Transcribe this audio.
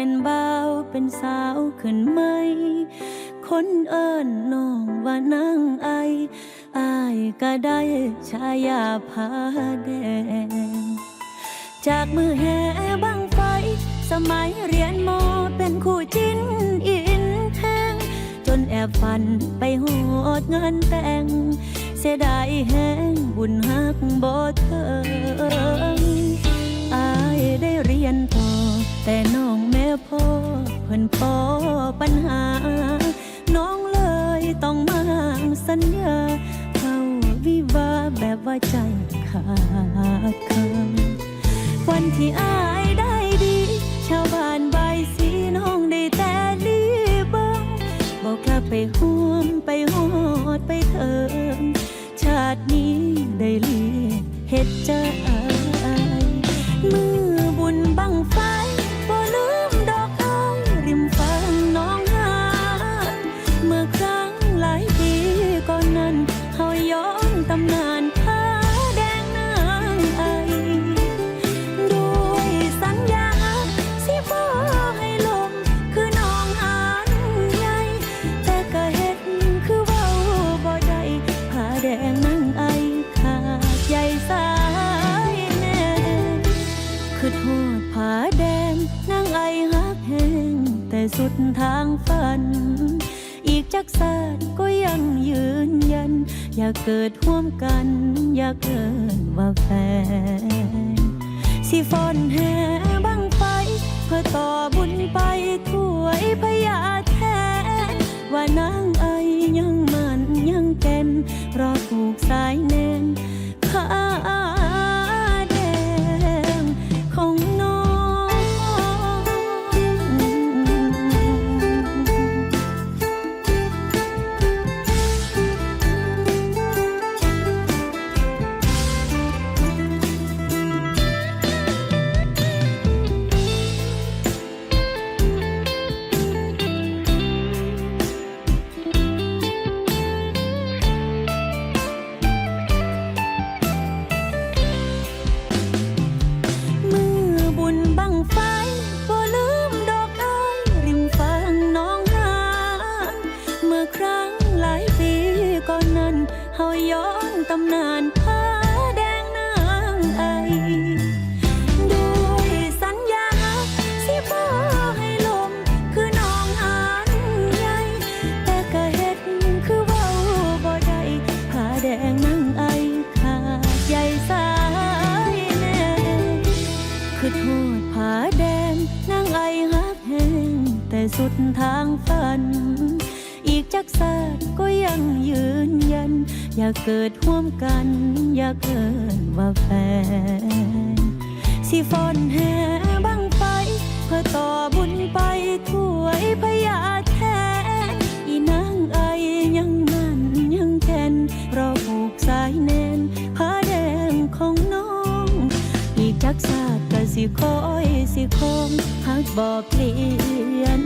เป็นบ่าวเป็นสาวขึ้นไหม คนเอิ้นน้องว่านางไออายก็ได้ชายาพาแดง จากมือแห่บังไฟ สมัยเรียนมอเป็นคู่จิ้นอินแทงจนแอบฝันไปโหดเงินแต่ง เสียดายแห้งบุญหักบ่เถิงอ เพิ่นพอปัญหา น้องเลยต้องมาสัญญา เข้าวิวาแบบว่าใจขาดคำวันที่อายได้ดี ชาวบ้านใบสีน้องได้แต่ลีบังบอกกลับไปห่วมไปหอดไปเถิงชาตินี้ได้เลียเฮ็ดใจ สุดทางฝัน อีกจักสาดก็ยังยืนยัน อยากเกิดร่วมกัน อยากเกินว่าแฟน สิฟอนแห่บังไฟเพื่อต่อบุญไปถ้วยพยาแทน ว่านางไอยังมันยังแก่นรอถูกสายแนำนานผ้าแดงนางไอด้วยสัญญาสิบ่ให้ลม คือน้องหานใหญ่แต่ก็เฮ็ดคือเว้าบ่ได้ผ้าแดงนางไอขาดใหญ่สายแน่คือโทษผาแดงนางไอฮักแหงแต่สุดทางฝัน อีกจักสาดก็ อย่าเกิดร่วมกัน อย่าเกินว่าแฟนสิฟอนแห่บังไฟเพื่อต่อบุญไปถวยพยาแทนอีนางไอยังมันยังแก่นรอผูกสายแน่นผ้าแดงของน้อง อีกจักศาสตร์ก็สิคอยสิคงหากบอกเปลี่ยน